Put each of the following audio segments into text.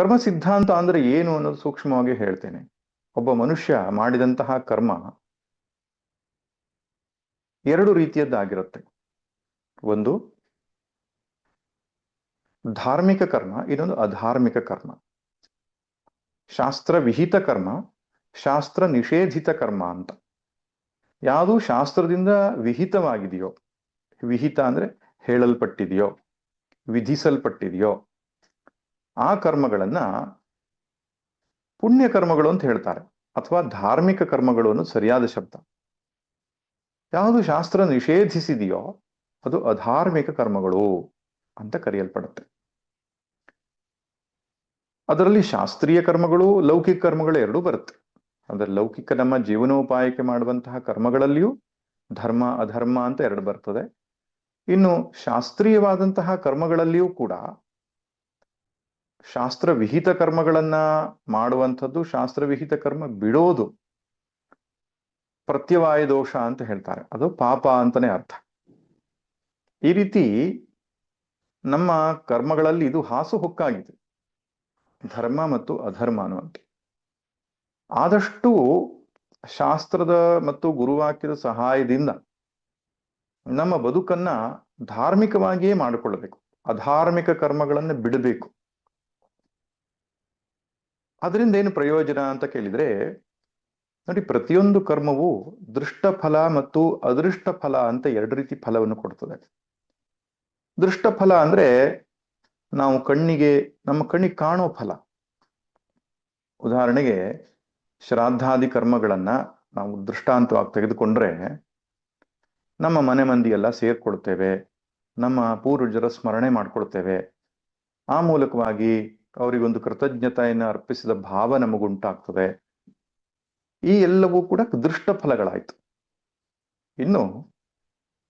ಕರ್ಮ ಸಿದ್ಧಾಂತ ಅಂದ್ರೆ ಏನು ಅನ್ನೋದು ಸೂಕ್ಷ್ಮವಾಗಿ ಹೇಳ್ತೇನೆ. ಒಬ್ಬ ಮನುಷ್ಯ ಮಾಡಿದಂತಹ ಕರ್ಮ ಎರಡು ರೀತಿಯದ್ದಾಗಿರುತ್ತೆ. ಒಂದು ಧಾರ್ಮಿಕ ಕರ್ಮ, ಇನ್ನೊಂದು ಅಧಾರ್ಮಿಕ ಕರ್ಮ. ಶಾಸ್ತ್ರ ವಿಹಿತ ಕರ್ಮ, ಶಾಸ್ತ್ರ ನಿಷೇಧಿತ ಕರ್ಮ ಅಂತ. ಯಾವುದು ಶಾಸ್ತ್ರದಿಂದ ವಿಹಿತವಾಗಿದೆಯೋ, ವಿಹಿತ ಅಂದ್ರೆ ಹೇಳಲ್ಪಟ್ಟಿದೆಯೋ, ವಿಧಿಸಲ್ಪಟ್ಟಿದೆಯೋ ಆ ಕರ್ಮಗಳನ್ನ ಪುಣ್ಯ ಕರ್ಮಗಳು ಅಂತ ಹೇಳ್ತಾರೆ. ಅಥವಾ ಧಾರ್ಮಿಕ ಕರ್ಮಗಳು ಅನ್ನೋದು ಸರಿಯಾದ ಶಬ್ದ. ಯಾವುದು ಶಾಸ್ತ್ರ ನಿಷೇಧಿಸಿದೆಯೋ ಅದು ಅಧಾರ್ಮಿಕ ಕರ್ಮಗಳು ಅಂತ ಕರೆಯಲ್ಪಡುತ್ತೆ. ಅದರಲ್ಲಿ ಶಾಸ್ತ್ರೀಯ ಕರ್ಮಗಳು, ಲೌಕಿಕ ಕರ್ಮಗಳು ಎರಡೂ ಬರುತ್ತೆ. ಅಂದ್ರೆ ಲೌಕಿಕ ನಮ್ಮ ಜೀವನೋಪಾಯಕ್ಕೆ ಮಾಡುವಂತಹ ಕರ್ಮಗಳಲ್ಲಿಯೂ ಧರ್ಮ, ಅಧರ್ಮ ಅಂತ ಎರಡು ಬರ್ತದೆ. ಇನ್ನು ಶಾಸ್ತ್ರೀಯವಾದಂತಹ ಕರ್ಮಗಳಲ್ಲಿಯೂ ಕೂಡ ಶಾಸ್ತ್ರ ವಿಹಿತ ಕರ್ಮಗಳನ್ನ ಮಾಡುವಂಥದ್ದು ಶಾಸ್ತ್ರ ವಿಹಿತ ಕರ್ಮ ಬಿಡೋದು. ಪ್ರತ್ಯವಾಯ ದೋಷ ಅಂತ ಹೇಳ್ತಾರೆ. ಅದು ಪಾಪ ಅಂತಾನೆ ಅರ್ಥ. ಈ ರೀತಿ ನಮ್ಮ ಕರ್ಮಗಳಲ್ಲಿ ಇದು ಹಾಸು ಹೊಕ್ಕಾಗಿದೆ. ಧರ್ಮ ಮತ್ತು ಅಧರ್ಮ ಅನ್ನುವಂಥ ಆದಷ್ಟು ಶಾಸ್ತ್ರದ ಮತ್ತು ಗುರುವಾಕ್ಯದ ಸಹಾಯದಿಂದ ನಮ್ಮ ಬದುಕನ್ನ ಧಾರ್ಮಿಕವಾಗಿಯೇ ಮಾಡಿಕೊಳ್ಳಬೇಕು. ಅಧಾರ್ಮಿಕ ಕರ್ಮಗಳನ್ನು ಬಿಡಬೇಕು. ಅದರಿಂದ ಏನು ಪ್ರಯೋಜನ ಅಂತ ಕೇಳಿದ್ರೆ, ನೋಡಿ ಪ್ರತಿಯೊಂದು ಕರ್ಮವು ದೃಷ್ಟ ಫಲ ಮತ್ತು ಅದೃಷ್ಟ ಫಲ ಅಂತ ಎರಡು ರೀತಿ ಫಲವನ್ನು ಕೊಡ್ತದೆ. ದೃಷ್ಟ ಫಲ ಅಂದ್ರೆ ನಾವು ಕಣ್ಣಿಗೆ, ನಮ್ಮ ಕಣ್ಣಿಗೆ ಕಾಣೋ ಫಲ. ಉದಾಹರಣೆಗೆ ಶ್ರಾದ್ದಾದಿ ಕರ್ಮಗಳನ್ನ ನಾವು ದೃಷ್ಟಾಂತವಾಗಿ ತೆಗೆದುಕೊಂಡ್ರೆ ನಮ್ಮ ಮನೆ ಮಂದಿ ಎಲ್ಲ ಸೇರ್ಕೊಳ್ತೇವೆ, ನಮ್ಮ ಪೂರ್ವಜರ ಸ್ಮರಣೆ ಮಾಡ್ಕೊಳ್ತೇವೆ. ಆ ಮೂಲಕವಾಗಿ ಅವರಿಗೊಂದು ಕೃತಜ್ಞತೆಯನ್ನು ಅರ್ಪಿಸಿದ ಭಾವ ನಮಗುಂಟಾಗ್ತದೆ. ಈ ಎಲ್ಲವೂ ಕೂಡ ದೃಷ್ಟ ಫಲಗಳಾಯ್ತು. ಇನ್ನು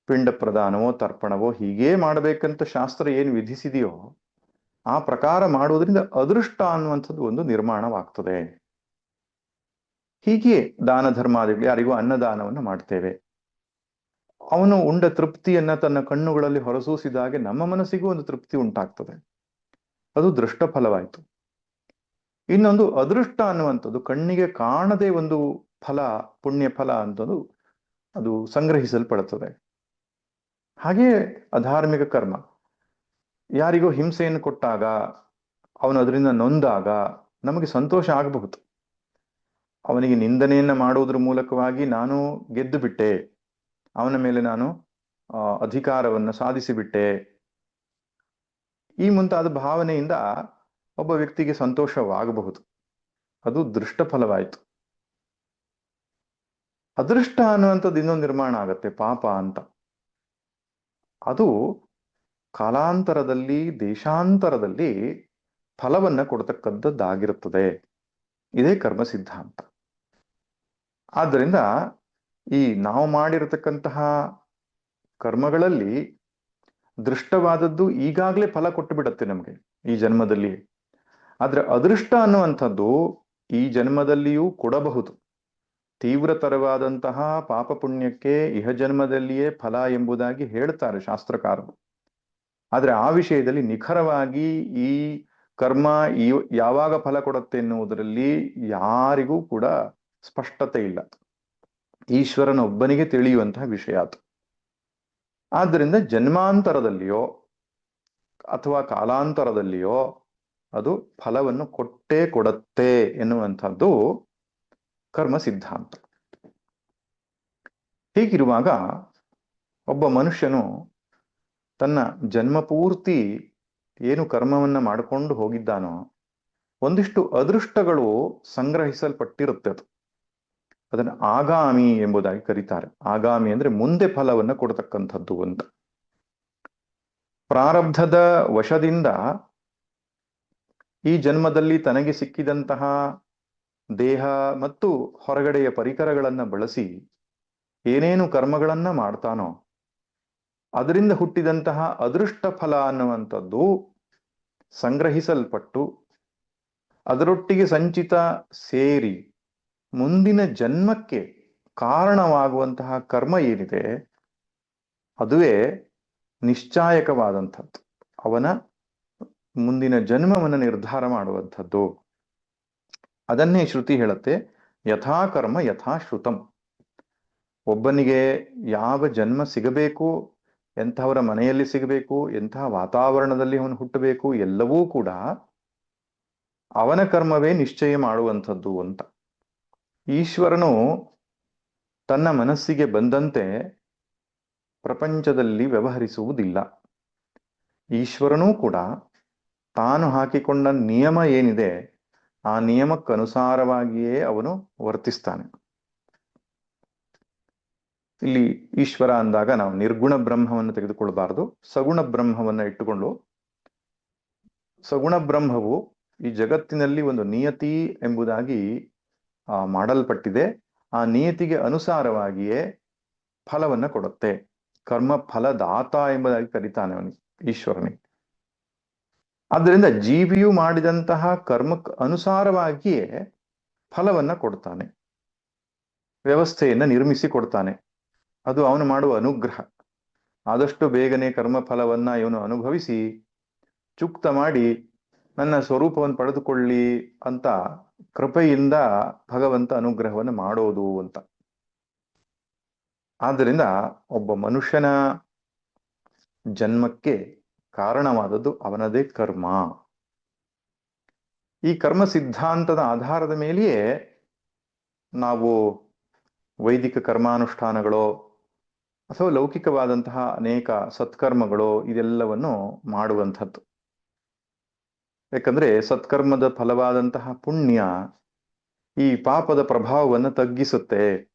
ಪಿಂಡ ಪ್ರದಾನವೋ ತರ್ಪಣವೋ ಹೀಗೇ ಮಾಡಬೇಕಂತ ಶಾಸ್ತ್ರ ಏನು ವಿಧಿಸಿದೆಯೋ ಆ ಪ್ರಕಾರ ಮಾಡುವುದರಿಂದ ಅದೃಷ್ಟ ಅನ್ನುವಂಥದ್ದು ಒಂದು ನಿರ್ಮಾಣವಾಗ್ತದೆ. ಹೀಗೆ ದಾನ ಧರ್ಮಾದಿಗಳು ಯಾರಿಗೂ ಅನ್ನದಾನವನ್ನು ಮಾಡ್ತೇವೆ. ಅವನು ಉಂಡ ತೃಪ್ತಿಯನ್ನ ತನ್ನ ಕಣ್ಣುಗಳಲ್ಲಿ ಹೊರಸೂಸಿದಾಗೆ ನಮ್ಮ ಮನಸ್ಸಿಗೂ ಒಂದು ತೃಪ್ತಿ ಉಂಟಾಗ್ತದೆ. ಅದು ದೃಷ್ಟ ಫಲವಾಯಿತು ಇನ್ನೊಂದು ಅದೃಷ್ಟ ಅನ್ನುವಂಥದ್ದು ಕಣ್ಣಿಗೆ ಕಾಣದೇ ಒಂದು ಫಲ, ಪುಣ್ಯ ಫಲ ಅಂತದ್ದು ಅದು ಸಂಗ್ರಹಿಸಲ್ಪಡುತ್ತದೆ. ಹಾಗೆಯೇ ಅಧಾರ್ಮಿಕ ಕರ್ಮ. ಯಾರಿಗೋ ಹಿಂಸೆಯನ್ನು ಕೊಟ್ಟಾಗ, ಅವನು ಅದರಿಂದ ನೊಂದಾಗ ನಮಗೆ ಸಂತೋಷ ಆಗಬಹುದು. ಅವನಿಗೆ ನಿಂದನೆಯನ್ನು ಮಾಡುವುದರ ಮೂಲಕವಾಗಿ ನಾನು ಗೆದ್ದು ಬಿಟ್ಟೆ ಅವನ ಮೇಲೆ ನಾನು ಅಧಿಕಾರವನ್ನು ಸಾಧಿಸಿಬಿಟ್ಟೆ. ಈ ಮುಂತಾದ ಭಾವನೆಯಿಂದ ಒಬ್ಬ ವ್ಯಕ್ತಿಗೆ ಸಂತೋಷವಾಗಬಹುದು. ಅದು ದೃಷ್ಟ ಫಲವಾಯಿತು. ಅದೃಷ್ಟ ಅನ್ನುವಂಥದ್ದು ಇನ್ನೊಂದು ನಿರ್ಮಾಣ ಆಗತ್ತೆ, ಪಾಪ ಅಂತ. ಅದು ಕಾಲಾಂತರದಲ್ಲಿ, ದೇಶಾಂತರದಲ್ಲಿ ಫಲವನ್ನ ಕೊಡ್ತಕ್ಕಂಥದ್ದಾಗಿರುತ್ತದೆ. ಇದೇ ಕರ್ಮ ಸಿದ್ಧಾಂತ ಆದ್ದರಿಂದ ಈ ನಾವು ಮಾಡಿರತಕ್ಕಂತಹ ಕರ್ಮಗಳಲ್ಲಿ ದೃಷ್ಟವಾದದ್ದು ಈಗಾಗಲೇ ಫಲ ಕೊಟ್ಟು ಬಿಡತ್ತೆ ನಮಗೆ ಈ ಜನ್ಮದಲ್ಲಿ ಆದ್ರೆ ಅದೃಷ್ಟ ಅನ್ನುವಂಥದ್ದು ಈ ಜನ್ಮದಲ್ಲಿಯೂ ಕೊಡಬಹುದು. ತೀವ್ರತರವಾದಂತಹ ಪಾಪ ಪುಣ್ಯಕ್ಕೆ ಇಹ ಜನ್ಮದಲ್ಲಿಯೇ ಫಲ ಎಂಬುದಾಗಿ ಹೇಳ್ತಾರೆ ಶಾಸ್ತ್ರಕಾರರು. ಆದ್ರೆ ಆ ವಿಷಯದಲ್ಲಿ ನಿಖರವಾಗಿ ಈ ಕರ್ಮ ಈ ಯಾವಾಗ ಫಲ ಕೊಡುತ್ತೆ ಎನ್ನುವುದರಲ್ಲಿ ಯಾರಿಗೂ ಕೂಡ ಸ್ಪಷ್ಟತೆ ಇಲ್ಲ. ಈಶ್ವರನ ಒಬ್ಬನಿಗೆ ತಿಳಿಯುವಂತಹ ವಿಷಯ ಅದು. ಆದ್ದರಿಂದ ಜನ್ಮಾಂತರದಲ್ಲಿಯೋ ಅಥವಾ ಕಾಲಾಂತರದಲ್ಲಿಯೋ ಅದು ಫಲವನ್ನು ಕೊಟ್ಟೇ ಕೊಡತ್ತೆ ಎನ್ನುವಂಥದ್ದು ಕರ್ಮ ಸಿದ್ಧಾಂತ. ಹೀಗಿರುವಾಗ ಒಬ್ಬ ಮನುಷ್ಯನು ತನ್ನ ಜನ್ಮ ಪೂರ್ತಿ ಏನು ಕರ್ಮವನ್ನ ಮಾಡಿಕೊಂಡು ಹೋಗಿದ್ದಾನೋ ಒಂದಿಷ್ಟು ಅದೃಷ್ಟಗಳು ಸಂಗ್ರಹಿಸಲ್ಪಟ್ಟಿರುತ್ತೆ ಅದು. ಅದನ್ನು ಆಗಾಮಿ ಎಂಬುದಾಗಿ ಕರೀತಾರೆ. ಆಗಾಮಿ ಅಂದ್ರೆ ಮುಂದೆ ಫಲವನ್ನ ಕೊಡತಕ್ಕಂಥದ್ದು ಅಂತ. ಪ್ರಾರಬ್ಧದ ವಶದಿಂದ ಈ ಜನ್ಮದಲ್ಲಿ ತನಗೆ ಸಿಕ್ಕಿದಂತಹ ದೇಹ ಮತ್ತು ಹೊರಗಡೆಯ ಪರಿಕರಗಳನ್ನು ಬಳಸಿ ಏನೇನು ಕರ್ಮಗಳನ್ನ ಮಾಡ್ತಾನೋ ಅದರಿಂದ ಹುಟ್ಟಿದಂತಹ ಅದೃಷ್ಟ ಫಲ ಅನ್ನುವಂಥದ್ದು ಸಂಗ್ರಹಿಸಲ್ಪಟ್ಟು ಅದರೊಟ್ಟಿಗೆ ಸಂಚಿತ ಸೇರಿ ಮುಂದಿನ ಜನ್ಮಕ್ಕೆ ಕಾರಣವಾಗುವಂತಹ ಕರ್ಮ ಏನಿದೆ, ಅದುವೇ ನಿಶ್ಚಾಯಕವಾದಂಥದ್ದು. ಅವನ ಮುಂದಿನ ಜನ್ಮವನ್ನು ನಿರ್ಧಾರ ಮಾಡುವಂಥದ್ದು. ಅದನ್ನೇ ಶ್ರುತಿ ಹೇಳುತ್ತೆ, ಯಥಾ ಕರ್ಮ ಯಥಾ ಶ್ರುತಂ. ಒಬ್ಬನಿಗೆ ಯಾವ ಜನ್ಮ ಸಿಗಬೇಕು, ಎಂಥವರ ಮನೆಯಲ್ಲಿ ಸಿಗಬೇಕು, ಎಂತಹ ವಾತಾವರಣದಲ್ಲಿ ಅವನು ಹುಟ್ಟಬೇಕು, ಎಲ್ಲವೂ ಕೂಡ ಅವನ ಕರ್ಮವೇ ನಿಶ್ಚಯ ಮಾಡುವಂಥದ್ದು ಅಂತ. ಈಶ್ವರನು ತನ್ನ ಮನಸ್ಸಿಗೆ ಬಂದಂತೆ ಪ್ರಪಂಚದಲ್ಲಿ ವ್ಯವಹರಿಸುವುದಿಲ್ಲ. ಈಶ್ವರನೂ ಕೂಡ ತಾನು ಹಾಕಿಕೊಂಡ ನಿಯಮ ಏನಿದೆ, ಆ ನಿಯಮಕ್ಕನುಸಾರವಾಗಿಯೇ ಅವನು ವರ್ತಿಸ್ತಾನೆ. ಇಲ್ಲಿ ಈಶ್ವರ ಅಂದಾಗ ನಾವು ನಿರ್ಗುಣ ಬ್ರಹ್ಮವನ್ನು ತೆಗೆದುಕೊಳ್ಳಬಾರದು ಸಗುಣ ಬ್ರಹ್ಮವನ್ನು ಇಟ್ಟುಕೊಂಡು, ಸಗುಣ ಬ್ರಹ್ಮವು ಈ ಜಗತ್ತಿನಲ್ಲಿ ಒಂದು ನಿಯತಿ ಎಂಬುದಾಗಿ ಮಾಡಲ್ಪಟ್ಟಿದೆ. ಆ ನಿಯತಿಗೆ ಅನುಸಾರವಾಗಿಯೇ ಫಲವನ್ನ ಕೊಡುತ್ತೆ. ಕರ್ಮ ಫಲದಾತ ಎಂಬುದಾಗಿ ಕರೀತಾನೆ ಅವನಿಗೆ ಈಶ್ವರನಿಗೆ. ಆದ್ದರಿಂದ ಜೀವಿಯು ಮಾಡಿದಂತಹ ಕರ್ಮಕ್ಕೆ ಅನುಸಾರವಾಗಿಯೇ ಫಲವನ್ನ ಕೊಡ್ತಾನೆ. ವ್ಯವಸ್ಥೆಯನ್ನ ನಿರ್ಮಿಸಿ ಕೊಡ್ತಾನೆ. ಅದು ಅವನು ಮಾಡುವ ಅನುಗ್ರಹ. ಆದಷ್ಟು ಬೇಗನೆ ಕರ್ಮ ಫಲವನ್ನ ಇವನು ಅನುಭವಿಸಿ, ಚುಕ್ತ ಮಾಡಿ ನನ್ನ ಸ್ವರೂಪವನ್ನು ಪಡೆದುಕೊಳ್ಳಿ ಅಂತ ಕೃಪೆಯಿಂದ ಭಗವಂತ ಅನುಗ್ರಹವನ್ನು ಮಾಡೋದು ಅಂತ. ಆದ್ದರಿಂದ ಒಬ್ಬ ಮನುಷ್ಯನ ಜನ್ಮಕ್ಕೆ ಕಾರಣವಾದದ್ದು ಅವನದೇ ಕರ್ಮ. ಈ ಕರ್ಮ ಸಿದ್ಧಾಂತದ ಆಧಾರದ ಮೇಲೆಯೇ ನಾವು ವೈದಿಕ ಕರ್ಮಾನುಷ್ಠಾನಗಳು ಅಥವಾ ಲೌಕಿಕವಾದಂತಹ ಅನೇಕ ಸತ್ಕರ್ಮಗಳು ಇದೆಲ್ಲವನ್ನು ಮಾಡುವಂಥದ್ದು. ಯಾಕಂದ್ರೆ ಸತ್ಕರ್ಮದ ಫಲವಾದಂತಹ ಪುಣ್ಯ ಈ ಪಾಪದ ಪ್ರಭಾವವನ್ನು ತಗ್ಗಿಸುತ್ತೆ.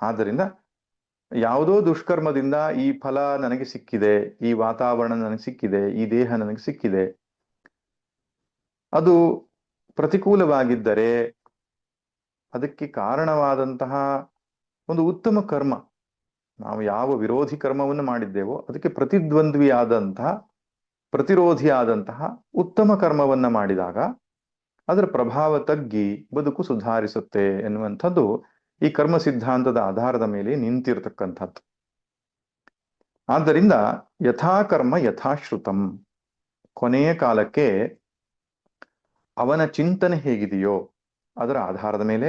ಆದ್ದರಿಂದ ಯಾವುದೋ ದುಷ್ಕರ್ಮದಿಂದ ಈ ಫಲ ನನಗೆ ಸಿಕ್ಕಿದೆ, ಈ ವಾತಾವರಣ ನನಗೆ ಸಿಕ್ಕಿದೆ, ಈ ದೇಹ ನನಗೆ ಸಿಕ್ಕಿದೆ. ಅದು ಪ್ರತಿಕೂಲವಾಗಿದ್ದರೆ ಅದಕ್ಕೆ ಕಾರಣವಾದಂತಹ ಒಂದು ಉತ್ತಮ ಕರ್ಮ. ನಾವು ಯಾವ ವಿರೋಧಿ ಕರ್ಮವನ್ನು ಮಾಡಿದ್ದೇವೋ ಅದಕ್ಕೆ ಪ್ರತಿದ್ವಂದ್ವಿಯಾದಂತಹ ಪ್ರತಿರೋಧಿಯಾದಂತಹ ಉತ್ತಮ ಕರ್ಮವನ್ನ ಮಾಡಿದಾಗ ಅದರ ಪ್ರಭಾವ ತಗ್ಗಿ ಬದುಕು ಸುಧಾರಿಸುತ್ತೆ ಎನ್ನುವಂಥದ್ದು ಈ ಕರ್ಮ ಸಿದ್ಧಾಂತದ ಆಧಾರದ ಮೇಲೆ ನಿಂತಿರತಕ್ಕಂಥದ್ದು. ಆದ್ದರಿಂದ ಯಥಾಕರ್ಮ ಯಥಾಶ್ರುತಂ ಕೊನೆಯ ಕಾಲಕ್ಕೆ ಅವನ ಚಿಂತನೆ ಹೇಗಿದೆಯೋ ಅದರ ಆಧಾರದ ಮೇಲೆ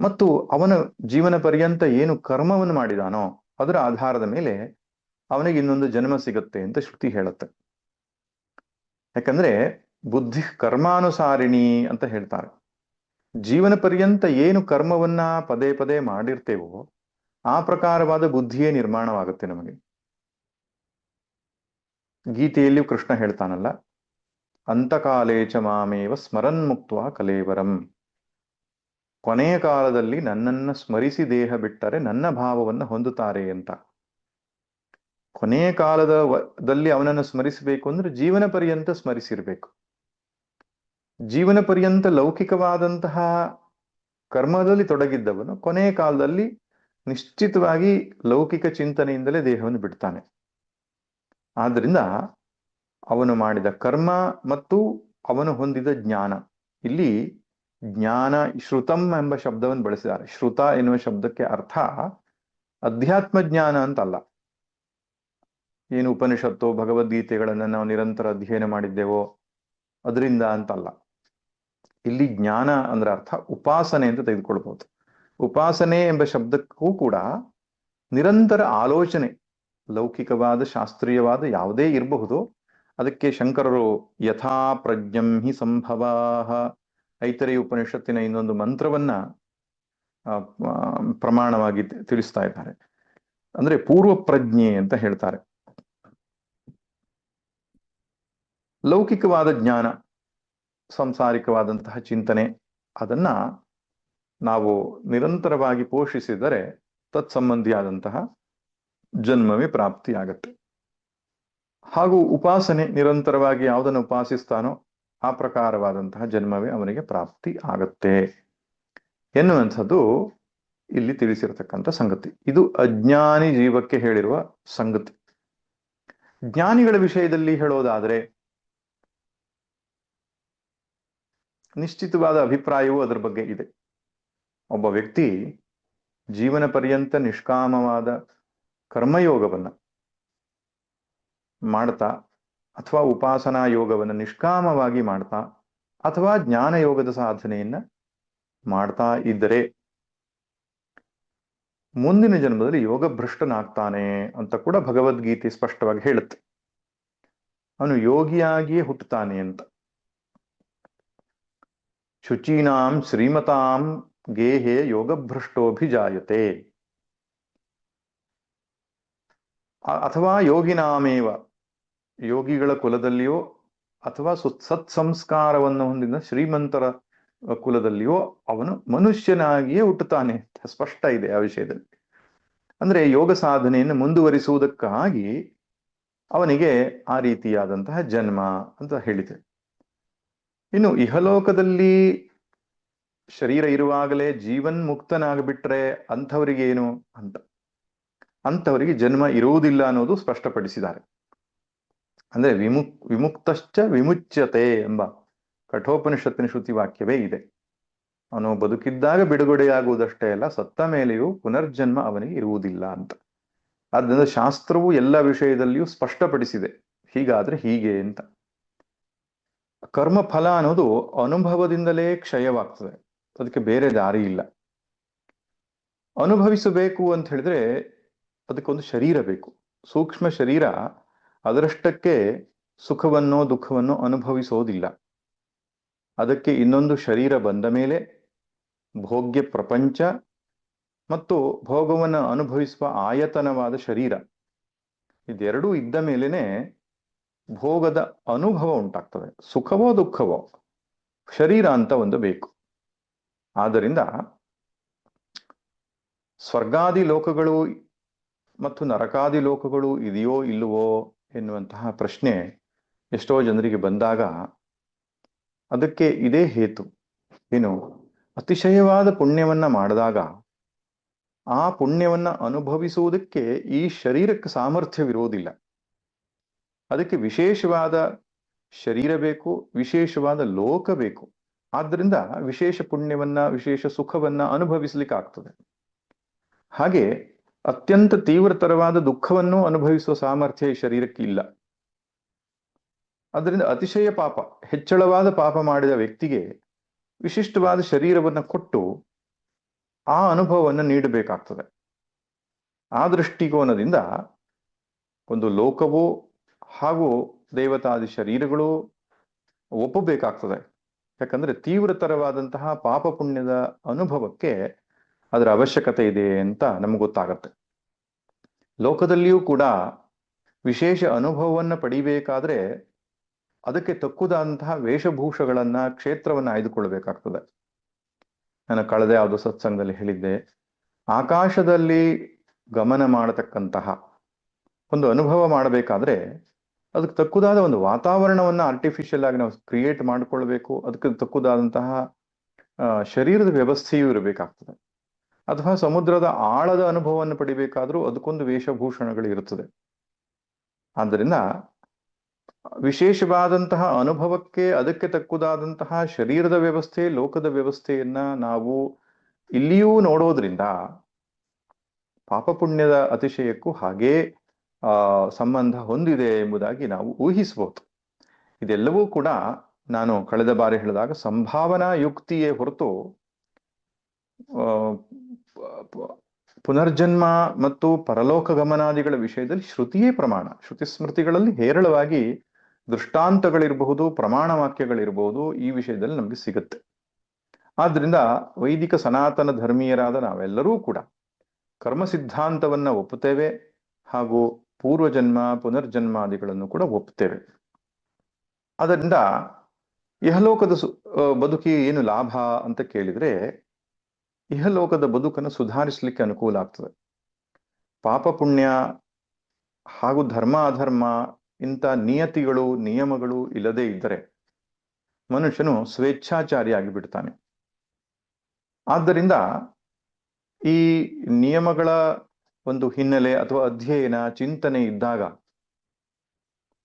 ಮತ್ತು ಅವನ ಜೀವನ ಪರ್ಯಂತ ಏನು ಕರ್ಮವನ್ನು ಮಾಡಿದಾನೋ ಅದರ ಆಧಾರದ ಮೇಲೆ ಅವನಿಗೆ ಇನ್ನೊಂದು ಜನ್ಮ ಸಿಗುತ್ತೆ ಅಂತ ಶ್ರುತಿ ಹೇಳುತ್ತೆ. ಯಾಕಂದ್ರೆ ಬುದ್ಧಿ ಕರ್ಮಾನುಸಾರಿಣಿ ಅಂತ ಹೇಳ್ತಾರೆ. ಜೀವನ ಪರ್ಯಂತ ಏನು ಕರ್ಮವನ್ನ ಪದೇ ಪದೇ ಮಾಡಿರ್ತೇವೋ ಆ ಪ್ರಕಾರವಾದ ಬುದ್ಧಿಯೇ ನಿರ್ಮಾಣವಾಗುತ್ತೆ ನಮಗೆ. ಗೀತೆಯಲ್ಲಿಯೂ ಕೃಷ್ಣ ಹೇಳ್ತಾನಲ್ಲ ಅಂತಕಾಲೇ ಚ ಮಾಮೇವ ಸ್ಮರನ್ ಮುಕ್ತ ಕಲೇವರಂ. ಕೊನೆಯ ಕಾಲದಲ್ಲಿ ನನ್ನನ್ನ ಸ್ಮರಿಸಿ ದೇಹ ಬಿಟ್ಟರೆ ನನ್ನ ಭಾವವನ್ನು ಹೊಂದುತ್ತಾರೆ ಅಂತ. ಕೊನೆಯ ಕಾಲದ ದಲ್ಲಿ ಅವನನ್ನು ಸ್ಮರಿಸಬೇಕು ಅಂದ್ರೆ ಜೀವನ ಪರ್ಯಂತ ಸ್ಮರಿಸಿರ್ಬೇಕು. ಜೀವನ ಪರ್ಯಂತ ಲೌಕಿಕವಾದಂತಹ ಕರ್ಮದಲ್ಲಿ ತೊಡಗಿದ್ದವನು ಕೊನೆಯ ಕಾಲದಲ್ಲಿ ನಿಶ್ಚಿತವಾಗಿ ಲೌಕಿಕ ಚಿಂತನೆಯಿಂದಲೇ ದೇಹವನ್ನು ಬಿಡ್ತಾನೆ. ಆದ್ರಿಂದ ಅವನು ಮಾಡಿದ ಕರ್ಮ ಮತ್ತು ಅವನು ಹೊಂದಿದ ಜ್ಞಾನ. ಇಲ್ಲಿ ಜ್ಞಾನ ಶ್ರುತಂ ಎಂಬ ಶಬ್ದವನ್ನು ಬಳಸಿದ್ದಾರೆ. ಶ್ರುತ ಎನ್ನುವ ಶಬ್ದಕ್ಕೆ ಅರ್ಥ ಅಧ್ಯಾತ್ಮ ಜ್ಞಾನ ಅಂತಲ್ಲ. ಏನು ಉಪನಿಷತ್ತು ಭಗವದ್ಗೀತೆಗಳನ್ನು ನಾವು ನಿರಂತರ ಅಧ್ಯಯನ ಮಾಡಿದ್ದೇವೋ ಅದರಿಂದ ಅಂತಲ್ಲ. ಇಲ್ಲಿ ಜ್ಞಾನ ಅಂದ್ರೆ ಅರ್ಥ ಉಪಾಸನೆ ಅಂತ ತೆಗೆದುಕೊಳ್ಬಹುದು. ಉಪಾಸನೆ ಎಂಬ ಶಬ್ದಕ್ಕೂ ಕೂಡ ನಿರಂತರ ಆಲೋಚನೆ, ಲೌಕಿಕವಾದ, ಶಾಸ್ತ್ರೀಯವಾದ ಯಾವುದೇ ಇರಬಹುದು. ಅದಕ್ಕೆ ಶಂಕರರು ಯಥಾ ಪ್ರಜ್ಞಂ ಹಿ ಸಂಭವಾಹ. ಐತರೇ ಉಪನಿಷತ್ತಿನ ಇನ್ನೊಂದು ಮಂತ್ರವನ್ನ ಪ್ರಮಾಣವಾಗಿ ತಿಳಿಸ್ತಾ ಇದ್ದಾರೆ. ಅಂದ್ರೆ ಪೂರ್ವ ಪ್ರಜ್ಞೆ ಅಂತ ಹೇಳ್ತಾರೆ. ಲೌಕಿಕವಾದ ಜ್ಞಾನ, ಸಂಸಾರಿಕವಾದಂತಹ ಚಿಂತನೆ, ಅದನ್ನ ನಾವು ನಿರಂತರವಾಗಿ ಪೋಷಿಸಿದರೆ ತತ್ಸಂಬಂಧಿಯಾದಂತಹ ಜನ್ಮವೇ ಪ್ರಾಪ್ತಿಯಾಗತ್ತೆ. ಹಾಗೂ ಉಪಾಸನೆ ನಿರಂತರವಾಗಿ ಯಾವುದನ್ನು ಉಪಾಸಿಸ್ತಾನೋ ಆ ಪ್ರಕಾರವಾದಂತಹ ಜನ್ಮವೇ ಅವನಿಗೆ ಪ್ರಾಪ್ತಿ ಆಗತ್ತೆ ಎನ್ನುವಂಥದ್ದು ಇಲ್ಲಿ ತಿಳಿಸಿರತಕ್ಕಂಥ ಸಂಗತಿ. ಇದು ಅಜ್ಞಾನಿ ಜೀವಕ್ಕೆ ಹೇಳಿರುವ ಸಂಗತಿ. ಜ್ಞಾನಿಗಳ ವಿಷಯದಲ್ಲಿ ಹೇಳೋದಾದ್ರೆ ನಿಶ್ಚಿತವಾದ ಅಭಿಪ್ರಾಯವೂ ಅದರ ಬಗ್ಗೆ ಇದೆ. ಒಬ್ಬ ವ್ಯಕ್ತಿ ಜೀವನ ಪರ್ಯಂತ ನಿಷ್ಕಾಮವಾದ ಕರ್ಮಯೋಗವನ್ನ ಮಾಡ್ತಾ ಅಥವಾ ಉಪಾಸನಾ ಯೋಗವನ್ನು ನಿಷ್ಕಾಮವಾಗಿ ಮಾಡ್ತಾ ಅಥವಾ ಜ್ಞಾನ ಯೋಗದ ಸಾಧನೆಯನ್ನ ಮಾಡ್ತಾ ಇದ್ದರೆ ಮುಂದಿನ ಜನ್ಮದಲ್ಲಿ ಯೋಗ ಭ್ರಷ್ಟನಾಗ್ತಾನೆ ಅಂತ ಕೂಡ ಭಗವದ್ಗೀತೆ ಸ್ಪಷ್ಟವಾಗಿ ಹೇಳುತ್ತೆ. ಅವನು ಯೋಗಿಯಾಗಿಯೇ ಹುಟ್ಟುತ್ತಾನೆ ಅಂತ. ಶುಚೀನಾಂ ಶ್ರೀಮತಾಂ ಗೇಹೆ ಯೋಗಭ್ರಷ್ಟೋಭಿಜಾಯತೆ. ಅಥವಾ ಯೋಗಿನಾಮೇವ, ಯೋಗಿಗಳ ಕುಲದಲ್ಲಿಯೋ ಅಥವಾ ಸತ್, ಸತ್ಸಂಸ್ಕಾರವನ್ನು ಹೊಂದಿದ ಶ್ರೀಮಂತರ ಕುಲದಲ್ಲಿಯೋ ಅವನು ಮನುಷ್ಯನಾಗಿಯೇ ಹುಟ್ಟುತ್ತಾನೆ. ಸ್ಪಷ್ಟ ಇದೆ ಆ ವಿಷಯದಲ್ಲಿ. ಅಂದ್ರೆ ಯೋಗ ಸಾಧನೆಯನ್ನು ಮುಂದುವರಿಸುವುದಕ್ಕಾಗಿ ಅವನಿಗೆ ಆ ರೀತಿಯಾದಂತಹ ಜನ್ಮ ಅಂತ ಹೇಳಿದೆ. ಇನ್ನು ಇಹಲೋಕದಲ್ಲಿ ಶರೀರ ಇರುವಾಗಲೇ ಜೀವನ್ ಮುಕ್ತನಾಗ್ಬಿಟ್ರೆ ಅಂಥವರಿಗೆ ಏನು ಅಂತ? ಅಂಥವರಿಗೆ ಜನ್ಮ ಇರುವುದಿಲ್ಲ ಅನ್ನೋದು ಸ್ಪಷ್ಟಪಡಿಸಿದ್ದಾರೆ. ಅಂದ್ರೆ ವಿಮುಕ್ ವಿಮುಕ್ತಶ್ಚ ವಿಮುಚ್ಯತೆ ಎಂಬ ಕಠೋಪನಿಷತ್ತಿನ ಶ್ರುತಿ ವಾಕ್ಯವೇ ಇದೆ. ಅವನು ಬದುಕಿದ್ದಾಗ ಬಿಡುಗಡೆಯಾಗುವುದಷ್ಟೇ ಅಲ್ಲ, ಸತ್ತ ಮೇಲೆಯೂ ಪುನರ್ಜನ್ಮ ಅವನಿಗೆ ಇರುವುದಿಲ್ಲ ಅಂತ. ಆದ್ದರಿಂದ ಶಾಸ್ತ್ರವು ಎಲ್ಲ ವಿಷಯದಲ್ಲಿಯೂ ಸ್ಪಷ್ಟಪಡಿಸಿದೆ. ಹೀಗಾದ್ರೆ ಹೀಗೆ ಅಂತ. ಕರ್ಮ ಫಲ ಅನ್ನೋದು ಅನುಭವದಿಂದಲೇ ಕ್ಷಯವಾಗ್ತದೆ. ಅದಕ್ಕೆ ಬೇರೆ ದಾರಿ ಇಲ್ಲ. ಅನುಭವಿಸಬೇಕು ಅಂತ ಹೇಳಿದ್ರೆ ಅದಕ್ಕೊಂದು ಶರೀರ ಬೇಕು. ಸೂಕ್ಷ್ಮ ಶರೀರ ಅದರಷ್ಟಕ್ಕೆ ಸುಖವನ್ನೋ ದುಃಖವನ್ನೋ ಅನುಭವಿಸೋದಿಲ್ಲ. ಅದಕ್ಕೆ ಇನ್ನೊಂದು ಶರೀರ ಬಂದ ಮೇಲೆ ಭೋಗ್ಯ ಪ್ರಪಂಚ ಮತ್ತು ಭೋಗವನ್ನು ಅನುಭವಿಸುವ ಆಯತನವಾದ ಶರೀರ. ಇದೆರಡೂ ಇದ್ದ ಮೇಲೇನೆ ಭೋಗದ ಅನುಭವ ಉಂಟಾಗ್ತದೆ. ಸುಖವೋ ದುಃಖವೋ ಶರೀರ ಅಂತ ಒಂದು ಬೇಕು. ಆದ್ದರಿಂದ ಸ್ವರ್ಗಾದಿ ಲೋಕಗಳು ಮತ್ತು ನರಕಾದಿ ಲೋಕಗಳು ಇದೆಯೋ ಇಲ್ಲವೋ ಎನ್ನುವಂತಹ ಪ್ರಶ್ನೆ ಎಷ್ಟೋ ಜನರಿಗೆ ಬಂದಾಗ ಅದಕ್ಕೆ ಇದೇ ಹೇತು. ಏನು? ಅತಿಶಯವಾದ ಪುಣ್ಯವನ್ನ ಮಾಡಿದಾಗ ಆ ಪುಣ್ಯವನ್ನ ಅನುಭವಿಸುವುದಕ್ಕೆ ಈ ಶರೀರಕ್ಕೆ ಸಾಮರ್ಥ್ಯವಿರುವುದಿಲ್ಲ. ಅದಕ್ಕೆ ವಿಶೇಷವಾದ ಶರೀರ ಬೇಕು, ವಿಶೇಷವಾದ ಲೋಕ ಬೇಕು. ಆದ್ದರಿಂದ ವಿಶೇಷ ಪುಣ್ಯವನ್ನ, ವಿಶೇಷ ಸುಖವನ್ನ ಅನುಭವಿಸ್ಲಿಕ್ಕೆ ಆಗ್ತದೆ. ಹಾಗೆ ಅತ್ಯಂತ ತೀವ್ರತರವಾದ ದುಃಖವನ್ನು ಅನುಭವಿಸುವ ಸಾಮರ್ಥ್ಯ ಈ ಶರೀರಕ್ಕೆ ಇಲ್ಲ. ಅದರಿಂದ ಅತಿಶಯ ಪಾಪ, ಹೆಚ್ಚಳವಾದ ಪಾಪ ಮಾಡಿದ ವ್ಯಕ್ತಿಗೆ ವಿಶಿಷ್ಟವಾದ ಶರೀರವನ್ನು ಕೊಟ್ಟು ಆ ಅನುಭವವನ್ನು ನೀಡಬೇಕಾಗ್ತದೆ. ಆ ದೃಷ್ಟಿಕೋನದಿಂದ ಒಂದು ಲೋಕವು ಹಾಗೂ ದೇವತಾದಿ ಶರೀರಗಳು ಒಪ್ಪಬೇಕಾಗ್ತದೆ. ಯಾಕಂದ್ರೆ ತೀವ್ರತರವಾದಂತಹ ಪಾಪ ಪುಣ್ಯದ ಅನುಭವಕ್ಕೆ ಅದರ ಅವಶ್ಯಕತೆ ಇದೆ ಅಂತ ನಮ್ಗೆ ಗೊತ್ತಾಗತ್ತೆ. ಲೋಕದಲ್ಲಿಯೂ ಕೂಡ ವಿಶೇಷ ಅನುಭವವನ್ನು ಪಡಿಬೇಕಾದ್ರೆ ಅದಕ್ಕೆ ತಕ್ಕುದಂತಹ ವೇಷಭೂಷಗಳನ್ನ, ಕ್ಷೇತ್ರವನ್ನು ಆಯ್ದುಕೊಳ್ಬೇಕಾಗ್ತದೆ ನಾನು ಕಳೆದ ಯಾವುದೋ ಸತ್ಸಂಗದಲ್ಲಿ ಹೇಳಿದ್ದೆ, ಆಕಾಶದಲ್ಲಿ ಗಮನ ಮಾಡತಕ್ಕಂತಹ ಒಂದು ಅನುಭವ ಮಾಡಬೇಕಾದ್ರೆ ಅದಕ್ಕೆ ತಕ್ಕುದಾದ ಒಂದು ವಾತಾವರಣವನ್ನ ಆರ್ಟಿಫಿಷಿಯಲ್ ಆಗಿ ನಾವು ಕ್ರಿಯೇಟ್ ಮಾಡ್ಕೊಳ್ಬೇಕು. ಅದಕ್ಕೆ ತಕ್ಕುದಾದಂತಹ ಶರೀರದ ವ್ಯವಸ್ಥೆಯೂ ಇರಬೇಕಾಗ್ತದೆ. ಅಥವಾ ಸಮುದ್ರದ ಆಳದ ಅನುಭವವನ್ನು ಪಡಿಬೇಕಾದ್ರೂ ಅದಕ್ಕೊಂದು ವೇಷಭೂಷಣಗಳು ಇರುತ್ತದೆ. ಆದ್ದರಿಂದ ವಿಶೇಷವಾದಂತಹ ಅನುಭವಕ್ಕೆ ಅದಕ್ಕೆ ತಕ್ಕುದಾದಂತಹ ಶರೀರದ ವ್ಯವಸ್ಥೆ, ಲೋಕದ ವ್ಯವಸ್ಥೆಯನ್ನ ನಾವು ಇಲ್ಲಿಯೂ ನೋಡೋದ್ರಿಂದ ಪಾಪಪುಣ್ಯದ ಅತಿಶಯಕ್ಕೂ ಹಾಗೇ ಸಂಬಂಧ ಹೊಂದಿದೆ ಎಂಬುದಾಗಿ ನಾವು ಊಹಿಸಬಹುದು. ಇದೆಲ್ಲವೂ ಕೂಡ ನಾನು ಕಳೆದ ಬಾರಿ ಹೇಳಿದಾಗ ಸಂಭಾವನಾ ಯುಕ್ತಿಯೇ ಹೊರತು ಪುನರ್ಜನ್ಮ ಮತ್ತು ಪರಲೋಕ ಗಮನಾದಿಗಳ ವಿಷಯದಲ್ಲಿ ಶ್ರುತಿಯೇ ಪ್ರಮಾಣ, ಶ್ರುತಿ ಸ್ಮೃತಿಗಳಲ್ಲಿ ಹೇರಳವಾಗಿ ದೃಷ್ಟಾಂತಗಳಿರಬಹುದು, ಪ್ರಮಾಣ ವಾಕ್ಯಗಳಿರಬಹುದು, ಈ ವಿಷಯದಲ್ಲಿ ನಮಗೆ ಸಿಗುತ್ತೆ. ಆದ್ರಿಂದ ವೈದಿಕ ಸನಾತನ ಧರ್ಮೀಯರಾದ ನಾವೆಲ್ಲರೂ ಕೂಡ ಕರ್ಮ ಸಿದ್ಧಾಂತವನ್ನ ಒಪ್ಪುತ್ತೇವೆ ಹಾಗೂ ಪೂರ್ವಜನ್ಮ, ಪುನರ್ಜನ್ಮಾದಿಗಳನ್ನು ಕೂಡ ಒಪ್ಪುತ್ತೇವೆ. ಅದರಿಂದ ಇಹಲೋಕದ ಸು ಬದುಕಿ ಏನು ಲಾಭ ಅಂತ ಕೇಳಿದ್ರೆ ಇಹಲೋಕದ ಬದುಕನ್ನು ಸುಧಾರಿಸಲಿಕ್ಕೆ ಅನುಕೂಲ ಆಗ್ತದೆ. ಪಾಪ ಪುಣ್ಯ ಹಾಗೂ ಧರ್ಮ ಅಧರ್ಮ ಇಂಥ ನಿಯತಿಗಳು, ನಿಯಮಗಳು ಇಲ್ಲದೇ ಇದ್ದರೆ ಮನುಷ್ಯನು ಸ್ವೇಚ್ಛಾಚಾರಿಯಾಗಿ ಬಿಡ್ತಾನೆ ಆದ್ದರಿಂದ ಈ ನಿಯಮಗಳ ಒಂದು ಹಿನ್ನೆಲೆ ಅಥವಾ ಅಧ್ಯಯನ, ಚಿಂತನೆ ಇದ್ದಾಗ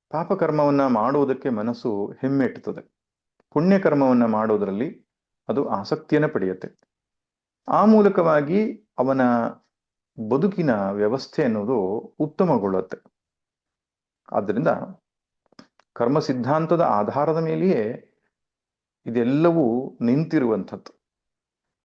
ಪಾಪಕರ್ಮವನ್ನು ಮಾಡುವುದಕ್ಕೆ ಮನಸ್ಸು ಹೆಮ್ಮೆಟ್ಟುತ್ತದೆ ಪುಣ್ಯಕರ್ಮವನ್ನು ಮಾಡೋದರಲ್ಲಿ ಅದು ಆಸಕ್ತಿಯನ್ನು ಪಡೆಯುತ್ತೆ. ಆ ಮೂಲಕವಾಗಿ ಅವನ ಬದುಕಿನ ವ್ಯವಸ್ಥೆ ಅನ್ನೋದು ಉತ್ತಮಗೊಳ್ಳುತ್ತೆ. ಆದ್ದರಿಂದ ಕರ್ಮ ಸಿದ್ಧಾಂತದ ಆಧಾರದ ಮೇಲೆಯೇ ಇದೆಲ್ಲವೂ ನಿಂತಿರುವಂಥದ್ದು.